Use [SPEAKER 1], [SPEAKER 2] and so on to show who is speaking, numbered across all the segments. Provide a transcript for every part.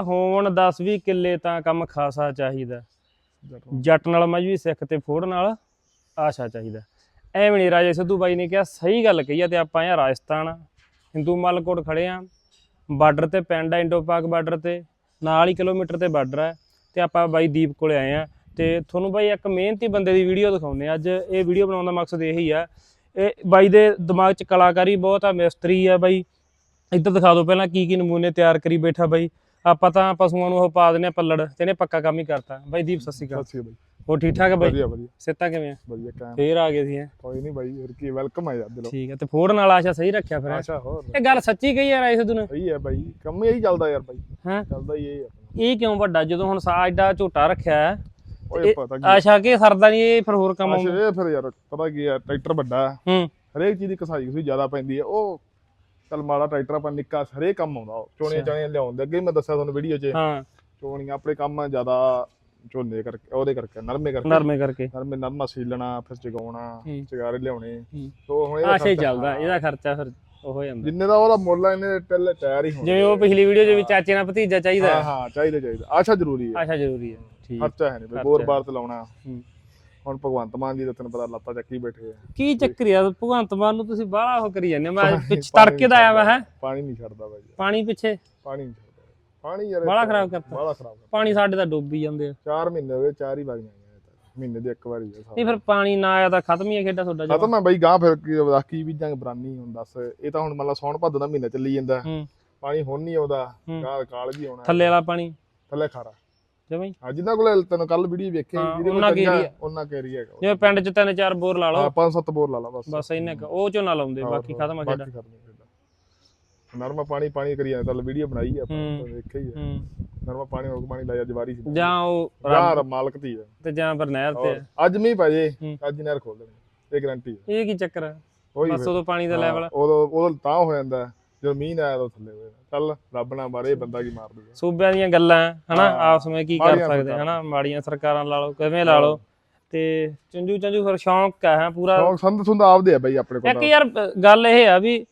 [SPEAKER 1] ਹੋਣ 10-20 ਕਿੱਲੇ ਤਾਂ ਕੰਮ ਖਾਸਾ ਚਾਹੀਦਾ। ਜੱਟ ਨਾਲ ਮਝ ਸਿੱਖ ਤੇ ਫੋੜ ਨਾਲ ਆਸ਼ਾ ਚਾਹੀਦਾ। ਐਵੇਂ ਨਹੀਂ ਰਾਜੇ ਸਿੱਧੂ ਬਾਈ ਨੇ ਕਿਹਾ, ਸਹੀ ਗੱਲ ਕਹੀ ਆ ਤੇ ਆਪਾਂ ਆ ਰਾਜਸਥਾਨ, ਹਿੰਦੂ ਮਲਕੋਟ ਖੜੇ ਆ। ਬਾਰਡਰ ਤੇ ਪਿੰਡ ਆ, ਇੰਡੋ ਪਾਕ ਬਾਰਡਰ ਤੇ, ਨਾਲ ਹੀ ਕਿਲੋਮੀਟਰ ਤੇ ਬਾਰਡਰ ਹੈ ਤੇ ਆਪਾਂ ਬਾਈ ਦੀਪ ਕੋਲੇ ਆਏ ਆ। ਤੇ ਤੁਹਾਨੂੰ ਬਾਈ ਇੱਕ ਮਿਹਨਤੀ ਬੰਦੇ ਦੀ ਵੀਡੀਓ ਦਿਖਾਉਂਦੇ ਆ। ਅੱਜ ਇਹ ਵੀਡੀਓ ਬਣਾਉਣ ਦਾ ਮਕਸਦ ਇਹੀ ਆ। ਇਹ ਬਾਈ ਦੇ ਦਿਮਾਗ 'ਚ ਕਲਾਕਾਰੀ ਬਹੁਤ ਆ, ਮਿਸਤਰੀ ਆ ਬਾਈ। ਇੱਧਰ ਦਿਖਾ ਦਿਓ ਪਹਿਲਾਂ ਕੀ ਕੀ ਨਮੂਨੇ ਤਿਆਰ ਕਰੀ ਬੈਠਾ ਬਾਈ। ਆਪਾਂ ਤਾਂ ਪਸ਼ੂਆਂ ਨੂੰ ਉਹ ਪਾ ਦਿੰਦੇ ਆ ਪੱਲੜ ਤੇ ਇਹਨੇ ਪੱਕਾ ਕੰਮ ਹੀ ਕਰਤਾ। ਬਾਈ ਦੀਪ ਸਤਿ ਸ਼੍ਰੀ ਅਕਾਲ।
[SPEAKER 2] ਸਤਿ ਸ਼੍ਰੀ ਅਕਾਲ
[SPEAKER 1] ਹੋਰ ਠੀਕ ਠਾਕ ਹੈ ਬਾਈ?
[SPEAKER 2] ਵਧੀਆ ਵਧੀਆ।
[SPEAKER 1] ਸਿੱਤਾ ਕਿਵੇਂ ਆ?
[SPEAKER 2] ਵਧੀਆ ਕਾਇਮ।
[SPEAKER 1] ਫੇਰ ਆ ਗਏ ਸੀ ਹੈਂ?
[SPEAKER 2] ਕੋਈ ਨਹੀਂ ਬਾਈ ਹੋਰ ਕੀ ਵੈਲਕਮ ਹੈ ਯਾਰ ਦਿਲੋਂ
[SPEAKER 1] ਠੀਕ ਹੈ ਤੇ ਫੋੜ ਨਾਲ ਆਸ਼ਾ ਸਹੀ ਰੱਖਿਆ ਫਿਰ? ਹੈਂ?
[SPEAKER 2] ਅੱਛਾ ਹੋਰ।
[SPEAKER 1] ਇਹ ਗੱਲ ਸੱਚੀ ਕਹੀ ਯਾਰ ਇਸ ਨੂੰ
[SPEAKER 2] ਸਹੀ ਹੈ ਬਾਈ ਕੰਮ ਇਹੀ ਚੱਲਦਾ ਯਾਰ ਬਾਈ।
[SPEAKER 1] ਹਾਂ?
[SPEAKER 2] ਚੱਲਦਾ ਹੀ ਇਹ ਆਪਣਾ
[SPEAKER 1] ਇਹ ਕਿਉਂ ਵੱਡਾ? ਜਦੋਂ ਹੁਣ ਸਾ ਐਡਾ ਝੋਟਾ ਰੱਖਿਆ ਹੈ
[SPEAKER 2] ਓਏ ਪਤਾ ਕੀ
[SPEAKER 1] ਆਸ਼ਾ ਕੇ ਸਰਦਾ ਨਹੀਂ ਇਹ ਫਿਰ ਹੋਰ ਕੰਮ ਆਉਂਦਾ।
[SPEAKER 2] ਅੱਛਾ ਇਹ ਫਿਰ ਯਾਰ ਪਤਾ ਕੀ ਹੈ ਟਰੈਕਟਰ ਵੱਡਾ। ਹੈ।
[SPEAKER 1] ਹੂੰ
[SPEAKER 2] ਹਰੇਕ ਚੀਜ਼ ਦੀ ਕਸਾਈ ਕਸੂਈ ਜ਼ਿਆਦਾ ਪੈਂਦੀ ਹੈ। ਉਹ ਚੱਲ ਮਾੜਾ ਟਰੈਕਟਰ ਆਪਾਂ ਨਿੱਕਾ ਹਰੇਕ ਕੰਮ ਆਉਂਦਾ ਚੋਣੀਆਂ ਚਾਣੀਆਂ ਲਿਆਉਂਦੇ ਅੱਗੇ ਵੀ ਮੈਂ ਦੱਸਿਆ ਤੁਹਾਨੂੰ ਵੀਡੀਓ 'ਚ।
[SPEAKER 1] ਹਾਂ।
[SPEAKER 2] ਚੋਣੀਆਂ ਆਪਣੇ ਕੰਮ ਜ਼ਿਆਦਾ ਝੋਨੇ ਕਰਕੇ ਉਹਦੇ ਕਰਕੇ ਨਰਮੇ ਕਰਕੇ।
[SPEAKER 1] ਨਰਮੇ ਕਰਕੇ।
[SPEAKER 2] ਨਰਮੇ ਨਰਮਾ ਸੀਲਣਾ ਫਿਰ ਚਗਾਉਣਾ। ਚਗਾਰੇ ਲਿਆਉਣੇ। ਤੋ ਹੁਣ ਇਹਦਾ
[SPEAKER 1] ਆਸ਼ਾ ਚੱਲਦਾ ਇਹਦਾ ਖਰਚਾ ਫਿਰ ਉਹ ਹੋ ਜਾਂਦਾ।
[SPEAKER 2] ਜਿੰਨੇ ਦਾ ਉਹਦਾ ਮੁੱਲ ਆ ਇਹਨੇ ਟਿੱਲ ਟਾਇਰ ਹੀ ਹੋਣੇ
[SPEAKER 1] ਜਿਵੇਂ ਉਹ ਪਿਛਲੀ ਵੀਡੀਓ 'ਚ ਵੀ ਚਾਚੇ ਨਾਲ ਭਤੀਜਾ ਚਾਹੀਦਾ।
[SPEAKER 2] ਹਾਂ
[SPEAKER 1] ਹੈ।
[SPEAKER 2] ਚਾਹੀਦਾ ਚਾਹੀਦਾ। ਆਸ਼ਾ ਜ਼ਰੂਰੀ ਹੈ।
[SPEAKER 1] ਆਸ਼ਾ ਜ਼ਰੂਰੀ ਹੈ। ਠੀਕ।
[SPEAKER 2] ਖਰਚਾ ਹੈ ਨਹੀਂ ਬੋਰ। ਬਾਰ ਤੇ ਲਾਉਣਾ।
[SPEAKER 1] ਹੂੰ।
[SPEAKER 2] ਹੁਣ ਭਗਵੰਤ ਮਾਨ ਜੀ ਦਾ ਤੈਨੂੰ ਪਤਾ ਲੱਤਾਂ ਚੱਕੀ ਬੈਠੇ ਆ।
[SPEAKER 1] ਕੀ ਚੱਕਰੀ ਆ ਭਗਵੰਤ ਮਾਨ ਨੂੰ ਤੁਸੀਂ ਬਾਹਲਾ ਉਹ ਕਰੀ ਜਾਂਦੇ ਹੋ। ਮੈਂ ਪਿੱਛ ਤੜਕੇ ਦਾ ਆਇਆ ਵਾ ਹੈ?
[SPEAKER 2] ਪਾਣੀ ਨਹੀਂ ਛੱਡਦਾ ਬਾਈ। ਯਾਰ,
[SPEAKER 1] ਪਾਣੀ ਪਿੱਛੇ।
[SPEAKER 2] ਪਾਣੀ ਨਹੀਂ ਛੱਡਦਾ। ਪਾਣੀ ਯਾਰ
[SPEAKER 1] ਬਾਹਲਾ ਖਰਾਬ ਕਰਤਾ।
[SPEAKER 2] ਬਾਲਾ ਖਰਾਬ ਕਰਤਾ।
[SPEAKER 1] ਪਾਣੀ ਸਾਡੇ ਤਾਂ ਡੁੱਬੀ ਜਾਂਦੇ ਆ।
[SPEAKER 2] 4 ਮਹੀਨੇ ਹੋ ਗਏ ਚਾਰ ਹੀ ਵਗ ਜਾਂਦੇ ਮਹੀਨੇ ਦੇ ਇੱਕ ਵਾਰੀ ਹੈ
[SPEAKER 1] ਨਹੀਂ ਫਿਰ ਪਾਣੀ ਨਾ ਆਇਆ ਤਾਂ ਖਤਮ ਹੀ ਆ ਖੇਡਾ ਤੁਹਾਡਾ
[SPEAKER 2] ਖਤਮ ਹੈ ਬਾਈ ਗਾਂ ਫਿਰ ਕੀ ਦੱਸ ਕੀ ਬੀਜਾਂਗੇ ਬਰਾਨੀ ਹੁਣ ਦੱਸ। ਇਹ ਤਾਂ ਹੁਣ ਮਤਲਬ ਸੌਣ ਭਾਦੋ ਦਾ ਮਹੀਨਾ ਚੱਲੀ ਜਾਂਦਾ।
[SPEAKER 1] ਹੂੰ।
[SPEAKER 2] ਪਾਣੀ ਹੁਣ ਨਹੀਂ ਆਉਂਦਾ
[SPEAKER 1] ਹੂੰ।
[SPEAKER 2] ਗਾਂ ਕਾਲ ਵੀ ਆਉਣਾ।
[SPEAKER 1] ਥੱਲੇ ਵਾਲਾ ਪਾਣੀ।
[SPEAKER 2] ਥੱਲੇ ਖਾਰਾ।
[SPEAKER 1] ਜਮਈ
[SPEAKER 2] ਹਾਂ ਜਿੰਨਾ ਕੋਲ ਤੈਨੂੰ ਕੱਲ ਵੀਡੀਓ ਵੇਖੀ
[SPEAKER 1] ਹਾਂ,
[SPEAKER 2] ਜਿਹਦੇ
[SPEAKER 1] ਉਹਨਾਂ
[SPEAKER 2] ਕੋਲ
[SPEAKER 1] ਕੁ area।
[SPEAKER 2] ਉਹਨਾਂ ਕੇ ਏਰੀਆ ਹੈਗਾ।
[SPEAKER 1] ਜਿਵੇਂ ਪਿੰਡ 'ਚ ਤਿੰਨ ਚਾਰ ਬੋਰ ਲਾ ਲਓ।
[SPEAKER 2] ਹਾਂ ਪੰਜ ਸੱਤ ਬੋਰ ਲਾ ਲਾ ਬਸ।
[SPEAKER 1] ਬਸ ਇੰਨੇ ਕੁ ਉਹ ਚੋਂ ਨਾ ਲਾਉਂਦੇ ਬਾਕੀ ਖਤਮ ਆ ਖੇਡਾ।
[SPEAKER 2] ਹੈ ਨਰਮਾ ਪਾਣੀ ਪਾਣੀ ਕਰੀ ਜਾਂਦਾ ਚੱਲ ਵੀਡੀਓ ਬਣਾਈ ਆ ਆਪਾਂ
[SPEAKER 1] ਹੂੰ।
[SPEAKER 2] ਤਾਂ ਵੇਖਿਆ ਹੀ ਆ।
[SPEAKER 1] ਹੂੰ।
[SPEAKER 2] ਨਰਮਾ ਪਾਣੀ ਹੋਰ ਪਾਣੀ ਲਾਇਆ ਜਵਾਰੀ ਸੀ।
[SPEAKER 1] ਜਾਂ ਉਹ
[SPEAKER 2] ਯਾਰ ਮਾਲਕ ਦੀ ਆ।
[SPEAKER 1] ਤੇ ਜਾਂ ਫਿਰ ਨਹਿਰ ਤੇ।
[SPEAKER 2] ਅੱਜ ਮੀਂਹ ਪੈ ਜੇ
[SPEAKER 1] ਹੂੰ।
[SPEAKER 2] ਅੱਜ ਨਹਿਰ ਖੋਲ ਦੇਣੀ ਇਹ ਗਾਰੰਟੀ ਹੈ
[SPEAKER 1] ਇਹ ਕੀ ਚੱਕਰ
[SPEAKER 2] ਉਹੀ
[SPEAKER 1] ਬਸ ਉਦੋਂ ਪਾਣੀ ਦਾ ਲੈਵਲ
[SPEAKER 2] ਉਦੋਂ ਉਦੋਂ ਤਾਂ ਹੋ ਜਾਂਦਾ। ਹੈ, ਜਦੋਂ ਮੀਂਹ ਨਾ ਆਇਆ ਤਾਂ ਥੱਲੇ ਹੋ ਜਾਂਦਾ ਚੱਲ ਰੱਬ ਨਾ ਮਾਰੇ ਇਹ ਬੰਦਾ ਕੀ ਮਾਰ ਦੂਗਾ
[SPEAKER 1] ਸੂਬਿਆਂ ਦੀਆਂ ਗੱਲਾਂ ਹਨਾ। ਆਪਸ ਵਿੱਚ ਕੀ ਕਰ ਸਕਦੇ। ਹਨਾ? ਮਾੜੀਆਂ ਸਰਕਾਰਾਂ ਲਾ ਲਓ ਕਿਵੇਂ ਲਾ ਲਓ? ਤੇ ਚੰਜੂ ਚੰਜੂ ਫਿਰ ਸ਼ੌਂਕ ਹੈ ਪੂਰਾ
[SPEAKER 2] ਸ਼ੌਂਕ ਸੰਦ ਸੁੰਦ ਆਪਦੇ ਆ ਬਈ ਆਪਣੇ
[SPEAKER 1] ਇੱਕ
[SPEAKER 2] ਕੋਲ
[SPEAKER 1] ਯਾਰ ਅ, ਗੱਲ ਇਹ ਆ ਵੀ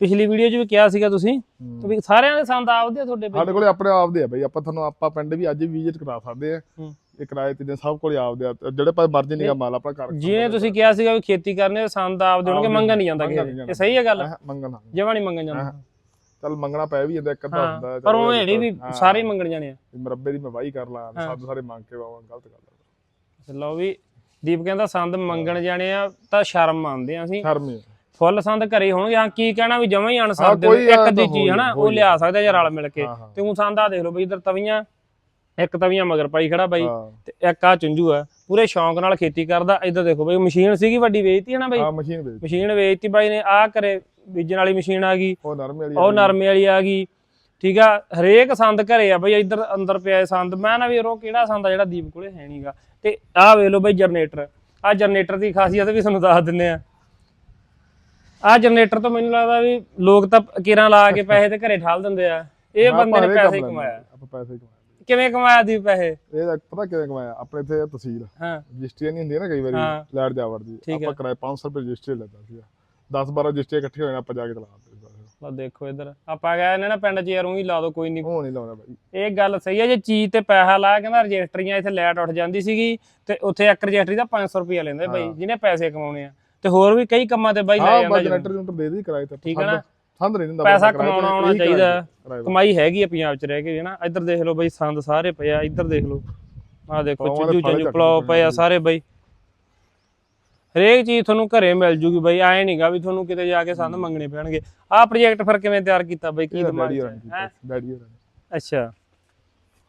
[SPEAKER 1] ਪਿਛਲੀ ਵੀਡੀਓ 'ਚ ਵੀ ਕਿਹਾ ਸੀਗਾ ਤੁਸੀਂ। ਵੀ ਸਾਰਿਆਂ ਦੇ ਸੰਦ ਆਪਦੇ ਆ ਤੁਹਾਡੇ
[SPEAKER 2] ਸਾਡੇ ਕੋਲੇ ਆਪਣੇ ਆਪਦੇ ਆ ਬਈ ਆਪਾਂ ਤੁਹਾਨੂੰ ਆਪਾਂ ਪਿੰਡ ਵੀ ਅੱਜ ਵਿਜ਼ਿਟ ਕਰਾ ਸਕਦੇ ਆ। ਇਹ ਕਿਰਾਏ ਤੇ ਸਭ ਕੋਲੇ ਆਪਦੇ ਆ ਜਿਹੜੇ ਪਾ ਮਰਜ਼ੀ ਨਿਗਾ ਮਾਲ ਆਪਣਾ ਘਰ
[SPEAKER 1] ਜਿਵੇਂ ਤੁਸੀਂ ਕਿਹਾ ਸੀਗਾ ਵੀ ਖੇਤੀ ਕਰਨੇ ਸੰਦ ਆਪਦੇ ਹੋਣਗੇ
[SPEAKER 2] ਆਪਦੇ
[SPEAKER 1] ਮੰਗਣ ਨਹੀਂ ਜਾਂਦਾ ਕਿਸੇ ਦੇ। ਇਹ ਸਹੀ ਹੈ ਗੱਲ?
[SPEAKER 2] ਮੰਗਣ
[SPEAKER 1] ਜਮਾ ਨਹੀਂ ਮੰਗਣ ਜਾਂਦਾ।
[SPEAKER 2] ਚੱਲ ਮੰਗਣਾ ਪੈ ਵੀ ਜਾਂਦਾ ਇੱਕ ਅੱਧਾ ਹੁੰਦਾ
[SPEAKER 1] ਹਾਂ ਪਰ
[SPEAKER 2] ਚੱਲ
[SPEAKER 1] ਉਹ ਜਿਹੜੀ ਵੀ ਸਾਰੇ ਹੀ ਮੰਗਣ ਜਾਣੇ ਆ।
[SPEAKER 2] ਮਰੱਬੇ ਦੀ ਮੈਂ ਵਾਹੀ ਕਰ ਲਾਂ ਸਭ ਸਾਰੇ ਮੰਗ ਕੇ ਵਾਵਾਂ ਗਲਤ ਗੱਲ ਹੈ
[SPEAKER 1] ਲਓ ਵੀ ਦੀਪ ਕਹਿੰਦਾ ਸੰਦ ਮੰਗਣ ਜਾਣੇ ਆ ਤਾਂ ਸ਼ਰਮ ਮੰਨਦੇ ਆ ਅਸੀਂ।
[SPEAKER 2] ਸ਼ਰਮ ਹੀ ਹੈ।
[SPEAKER 1] ਫੁੱਲ ਸੰਦ ਘਰੇ ਹੋਣਗੇ। ਹਾਂ ਕੀ ਕਹਿਣਾ ਵੀ ਜਮਾ ਹੀ ਅਨਸਰ ਦੇ
[SPEAKER 2] ਕੋਈ
[SPEAKER 1] ਇੱਕ ਅੱਧੀ
[SPEAKER 2] ਤਾਂ
[SPEAKER 1] ਚੀਜ਼ ਹਨਾ ਉਹ ਲਿਆ ਸਕਦਾ ਜੇ ਰਲ ਮਿਲ ਕੇ। ਤੇ ਉਹ ਸੰਦ ਆ ਦੇਖ ਲਓ ਬਈ ਇਧਰ ਤਵੀਆਂ ਇੱਕ ਤਵੀਆਂ ਮਗਰ ਪਾਈ ਖੜਾ ਬਾਈ ਤੇ ਇੱਕ ਆ ਚੁੰਝੂ ਆ। ਪੂਰੇ ਸ਼ੌਂਕ ਨਾਲ ਖੇਤੀ ਕਰਦਾ। ਇਧਰ ਦੇਖੋ ਬਈ ਮਸ਼ੀਨ ਸੀਗੀ ਵੱਡੀ ਵੇਚਤੀ ਹੈ ਨਾ ਬਈ?
[SPEAKER 2] ਹਾਂ ਮਸ਼ੀਨ ਵੇਚ
[SPEAKER 1] ਮਸ਼ੀਨ ਵੇਚਤੀ ਬਾਈ ਨੇ ਆ ਕਰੇ ਬੀਜਣ ਵਾਲੀ ਮਸ਼ੀਨ ਆ ਗਈ।
[SPEAKER 2] ਉਹ ਨਰਮੇ ਵਾਲੀ
[SPEAKER 1] ਉਹ ਨਰਮੇ ਵਾਲੀ ਆ ਗਈ। ਠੀਕ ਆ ਹਰੇਕ ਸੰਦ ਘਰੇ ਆ ਬਈ ਇੱਧਰ ਅੰਦਰ ਪਿਆ ਸੰਦ। ਮੈਂ ਨਾ ਵੀ ਉਹ ਕਿਹੜਾ ਸੰਦ ਆ ਜਿਹੜਾ ਦੀਪ ਕੋਲੇ ਹੈ ਨਹੀਂਗਾ ਤੇ ਆਹ ਵੇਖ ਲਓ ਬਈ ਜਨਰੇਟਰ। ਆ ਜਨਰੇਟਰ ਦੀ ਖਾਸੀਅਤ ਵੀ ਤੁਹਾਨੂੰ ਦੱਸ ਦਿੰਨੇ ਆ। ਆ ਜਨਰੇਟਰ ਤੋਂ ਮੈਨੂੰ ਲੱਗਦਾ ਵੀ ਲੋਕ ਤਾਂ ਕਿਰਾਂ ਲਾ ਕੇ ਪੈਸੇ ਤੇ ਘਰੇ ਠਾਲ ਦਿੰਦੇ ਆ। ਇਹ ਬੰਦੇ ਨੇ ਪੈਸੇ ਕਮਾਇਆ।
[SPEAKER 2] ਆਪਾਂ ਪੈਸੇ ਕਮਾਇਆ
[SPEAKER 1] ਕਿਵੇਂ ਕਮਾਇਆ ਦੀਪ ਪੈਸੇ?
[SPEAKER 2] ਇਹ ਪਤਾ ਕਿਵੇਂ ਕਮਾਇਆ? ਆਪਣੇ ਇੱਥੇ ਤਹਿਸੀਲ
[SPEAKER 1] ਹਾਂ।
[SPEAKER 2] ਰਜਿਸਟਰੀ ਨਹੀਂ ਹੁੰਦੀ ਨਾ ਕਈ ਵਾਰੀ
[SPEAKER 1] ਹਾਂ।
[SPEAKER 2] ਲੈਟ ਜਾ ਵੜਦੀ। ਆਪਾਂ ਕਿਰਾਏ 500 ਰੁਪਏ ਰਜਿਸਟਰੀ ਲੈਂਦਾ ਸੀਗਾ। 10 12 ਰਜਿਸਟਰੀ ਇਕੱਠੇ ਹੋਏ ਨੇ ਆਪਾਂ ਜਾ ਕੇ ਚਲਾ ਦਿੰਦੇ ਸੀ
[SPEAKER 1] ਲਓ ਦੇਖੋ ਇੱਧਰ। ਆਪਾਂ ਗਏ ਨੇ ਨਾ ਪਿੰਡ 'ਚ ਯਾਰ ਉਹੀ ਲਾ ਦੋ ਕੋਈ ਨਹੀਂ।
[SPEAKER 2] ਉਹ ਨਹੀਂ ਲਾਉਂਦਾ ਬਾਈ।
[SPEAKER 1] ਇਹ ਗੱਲ ਸਹੀ ਹੈ ਜੇ ਚੀਜ਼ ਤੇ ਪੈਸਾ ਲਾਇਆ ਕਹਿੰਦਾ ਰਜਿਸਟਰੀਆਂ ਇੱਥੇ ਲੈਟ ਉੱਠ ਜਾਂਦੀ ਸੀਗੀ ਤੇ ਉੱਥੇ ਇੱਕ ਰਜਿਸਟਰੀ ਦਾ 500 ਰੁਪਏ ਲੈਂਦੇ ਬਾਈ ਜਿਹਨੇ ਪੈਸੇ ਕਮਾਉਣੇ ਆ। ਤੇ ਹੋਰ ਵੀ ਕਈ ਕੰਮਾਂ ਤੇ ਬਾਈ ਲੈ
[SPEAKER 2] ਹਾਂ
[SPEAKER 1] ਜਾਂਦਾ
[SPEAKER 2] ਬਸ
[SPEAKER 1] ਜਦੋਂ।
[SPEAKER 2] ਜਨਰੇਟਰ ਜਨਰੇਟਰ ਦੇ ਦੀ ਕਿਰਾਏ ਤੇ
[SPEAKER 1] ਠੀਕ ਹੈ ਨਾ?
[SPEAKER 2] ਸੰਦ ਨਹੀਂ ਦਿੰਦਾ
[SPEAKER 1] ਪੈਸਾ
[SPEAKER 2] ਕਿਰਾਏ
[SPEAKER 1] ਕਮਾਉਣਾ ਆਉਣਾ
[SPEAKER 2] ਕਿਰਾਏ
[SPEAKER 1] ਚਾਹੀਦਾ।
[SPEAKER 2] ਕਿਰਾਏ।
[SPEAKER 1] ਕਮਾਈ ਹੈਗੀ ਆ ਪੰਜਾਬ 'ਚ ਰਹਿ ਕੇ ਵੀ ਨਾ। ਇੱਧਰ ਦੇਖ ਲਓ ਬਾਈ ਸੰਦ ਸਾਰੇ ਪਏ ਆ ਇੱਧਰ ਦੇਖ ਲਓ। ਆਹ ਦੇਖੋ ਚੁੱਜੂ ਚੰਜੂ
[SPEAKER 2] ਲਓ।
[SPEAKER 1] ਪਏ ਆ ਸਾਰੇ ਬਾਈ। ਹਰੇਕ ਚੀਜ਼ ਤੁਹਾਨੂੰ ਘਰੇ ਮਿਲ ਜੂਗੀ ਬਾਈ ਐ ਨਹੀਂਗਾ ਵੀ ਤੁਹਾਨੂੰ ਕਿਤੇ ਜਾ ਕੇ ਸੰਦ ਮੰਗਣੇ ਪੈਣਗੇ। ਆਹ ਪ੍ਰੋਜੈਕਟ ਫਿਰ ਕਿਵੇਂ ਤਿਆਰ ਕੀਤਾ ਬਾਈ ਕੀ ਦਿਮਾਗ ਹੈ?
[SPEAKER 2] ਕੀਤਾ ਡੈਡੀ ਹੋਰਾਂ
[SPEAKER 1] ਅੱਛਾ।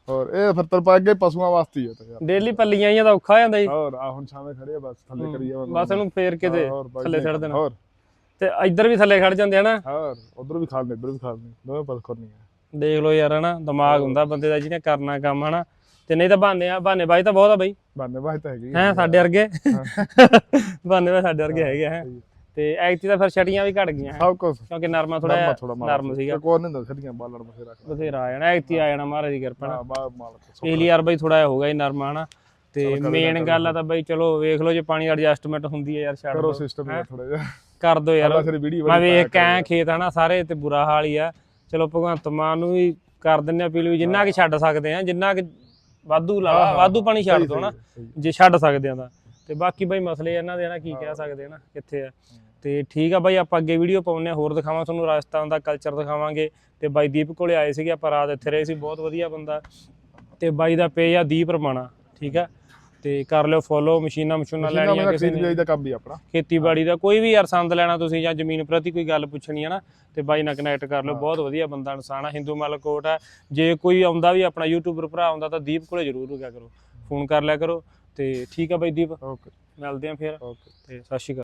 [SPEAKER 2] ਹੋਰ ਇਹ ਫਿਰ ਤਰ ਪਾ ਅੱਗੇ ਪਸ਼ੂਆਂ ਵਾਸਤੇ ਹੀ ਹੈ ਤਾਂ ਯਾਰ
[SPEAKER 1] ਡੇਲੀ ਪੱਲੀਆਂ ਆ ਤਾਂ ਔਖਾ ਜਾਂਦਾ ਜੀ।
[SPEAKER 2] ਹੋਰ ਆ ਹੁਣ ਛਾਵੇਂ ਖੜੇ ਆ ਬਸ ਥੱਲੇ ਕਰੀ ਜਾਵਾਂ
[SPEAKER 1] ਬਸ ਇਹਨੂੰ ਫੇਰ ਕੇ ਤੇ
[SPEAKER 2] ਹੋਰ ਬਾਈ
[SPEAKER 1] ਥੱਲੇ ਛੱਡ ਦੇਣਾ।
[SPEAKER 2] ਹੋਰ।
[SPEAKER 1] ਤੇ ਇੱਧਰ ਵੀ ਥੱਲੇ ਖੜ ਜਾਂਦੇ ਆ ਨਾ।
[SPEAKER 2] ਹੋਰ ਉਧਰ ਵੀ ਨੇ ਇੱਧਰ ਵੀ ਨੇ ਦੋਵੇਂ ਪਾਸ ਕਰਨੀ ਹੈ
[SPEAKER 1] ਦੇਖ ਲਓ ਯਾਰ ਹਨਾ ਦਿਮਾਗ ਹੁੰਦਾ ਬੰਦੇ ਦਾ ਜਿਹਨੇ ਕਰਨਾ ਕੰਮ ਹਨਾ। ਤੇ ਨਹੀਂ ਤਾਂ ਬਹਾਨੇ ਆ ਬਹਾਨੇ ਬਾਈ ਤਾਂ ਬਹੁਤ ਆ ਬਾਈ।
[SPEAKER 2] ਬਾਨੇ ਬਾਈ ਤਾਂ ਹੈਗੀ
[SPEAKER 1] ਹੈ ਸਾਡੇ ਵਰਗੇ? ਬਹਾਨੇ ਬਾਈ ਸਾਡੇ ਵਰਗੇ ਹੈਗੇ ਹੈ। ਤੇ ਐਕਟੀ ਤਾਂ ਫਿਰ ਛਟੀਆਂ ਵੀ ਘਟ ਗਈਆਂ ਹੈਂ,
[SPEAKER 2] ਸਭ ਕੁਝ
[SPEAKER 1] ਕਿਉਂਕਿ ਨਰਮਾ ਥੋੜਾ
[SPEAKER 2] ਨਰਮਾ
[SPEAKER 1] ਸੀਗਾ।
[SPEAKER 2] ਕੋਈ ਨਹੀਂ ਹੁੰਦਾ ਛੱਡੀਆਂ ਬਾਲਣ ਬਥੇਰਾ
[SPEAKER 1] ਬਥੇਰਾ ਆ ਜਾਣਾ ਐਕਟੀ ਆ ਜਾਣਾ ਮਹਾਰਾਜ ਦੀ ਕਿਰਪਾ ਨਾਲ।
[SPEAKER 2] ਹਾਂ ਮਾਲਕ
[SPEAKER 1] ਪਿਛਲੀ ਵਾਰ ਬਾਈ ਥੋੜਾ ਹੋਗਾ ਹੀ ਨਰਮਾ ਹਨਾ। ਤੇ ਮੇਨ ਗੱਲ ਆ ਤਾਂ ਬਾਈ ਚਲੋ ਵੇਖ ਲਓ ਜੇ ਪਾਣੀ ਐਡਜਸਟਮੈਂਟ ਹੁੰਦੀ ਹੈ ਯਾਰ ਛੱਡ
[SPEAKER 2] ਕਰੋ ਸਿਸਟਮ ਇਹ ਥੋੜਾ ਜਿਹਾ।
[SPEAKER 1] ਕਰ ਦਿਓ ਯਾਰ।
[SPEAKER 2] ਸਿਰ ਵੀਡੀਓ
[SPEAKER 1] ਮੈਂ ਵੇਖ ਆਇਆ ਖੇਤ ਹਨਾ ਸਾਰੇ ਤੇ ਬੁਰਾ ਹਾਲ ਹੀ ਆ। ਚਲੋ ਭਗਵੰਤ ਮਾਨ ਨੂੰ ਵੀ ਕਰ ਦਿੰਨੇ ਆ ਅਪੀਲ ਵੀ ਜਿੰਨਾ ਕਿ ਛੱਡ ਸਕਦੇ ਆ ਜਿੰਨਾ ਕਿ ਵਾਧੂ ਲਾ ਵਾਧੂ ਪਾਣੀ ਛੱਡ ਦੋ ਨਾ। ਜੇ ਛੱਡ ਸਕਦੇ ਆ ਤਾਂ। ਤੇ ਬਾਕੀ ਬਾਈ ਮਸਲੇ ਇਹਨਾਂ ਦੇ ਨਾ ਕੀ ਕਹਿ ਸਕਦੇ ਨਾ ਕਿੱਥੇ ਆ। ਤੇ ਠੀਕ ਆ ਬਾਈ ਆਪਾਂ ਅੱਗੇ ਵੀਡੀਓ ਪਾਉਨੇ ਆ ਹੋਰ ਦਿਖਾਵਾਂ ਤੁਹਾਨੂੰ ਰਾਜਸਥਾਨ ਦਾ ਕਲਚਰ ਦਿਖਾਵਾਂਗੇ। ਤੇ ਬਾਈ ਦੀਪ ਕੋਲੇ ਆਏ ਸੀਗੇ ਆਪਾਂ ਰਾਤ ਇੱਥੇ ਰਹੇ ਸੀ ਬਹੁਤ ਵਧੀਆ ਬੰਦਾ। ਤੇ ਬਾਈ ਦਾ ਪੇਜ ਆ ਦੀਪ ਰਮਾਣਾ ਠੀਕ ਆ। ਤੇ ਕਰ ਲਿਓ ਫੋਲੋ ਮਸ਼ੀਨਾਂ ਮਸ਼ੂਨਾਂ ਲੈਣੀਆਂ ਕਿਸੇ ਨੇ।
[SPEAKER 2] ਦਾ ਕੰਮ ਵੀ ਆਪਣਾ।
[SPEAKER 1] ਖੇਤੀਬਾੜੀ ਦਾ ਕੋਈ ਵੀ ਯਾਰ ਸੰਦ ਲੈਣਾ ਤੁਸੀਂ ਜਾਂ ਜ਼ਮੀਨ ਪ੍ਰਤੀ ਕੋਈ ਗੱਲ ਪੁੱਛਣੀ ਹੈ ਨਾ ਤੇ ਬਾਈ ਨਾਲ ਕਨੈਕਟ ਕਰ ਲਓ। ਬਹੁਤ ਵਧੀਆ ਬੰਦਾ ਇਨਸਾਨ ਆ ਹਿੰਦੂ ਮਲਕੋਟ ਆ। ਜੇ ਕੋਈ ਆਉਂਦਾ ਵੀ ਆਪਣਾ ਯੂਟਿਊਬਰ ਭਰਾ ਆਉਂਦਾ ਤਾਂ ਦੀਪ ਕੋਲੇ ਜ਼ਰੂਰ ਰੁਕਿਆ ਕਰੋ। ਫੋਨ ਕਰ ਲਿਆ ਕਰੋ ਤੇ ਠੀਕ ਆ ਬਾਈ ਦੀਪ।
[SPEAKER 2] ਓਕੇ
[SPEAKER 1] ਮਿਲਦੇ ਆ ਫਿਰ।
[SPEAKER 2] ਓਕੇ
[SPEAKER 1] ਤੇ ਸਤਿ ਸ਼੍ਰੀ ਅਕਾਲ।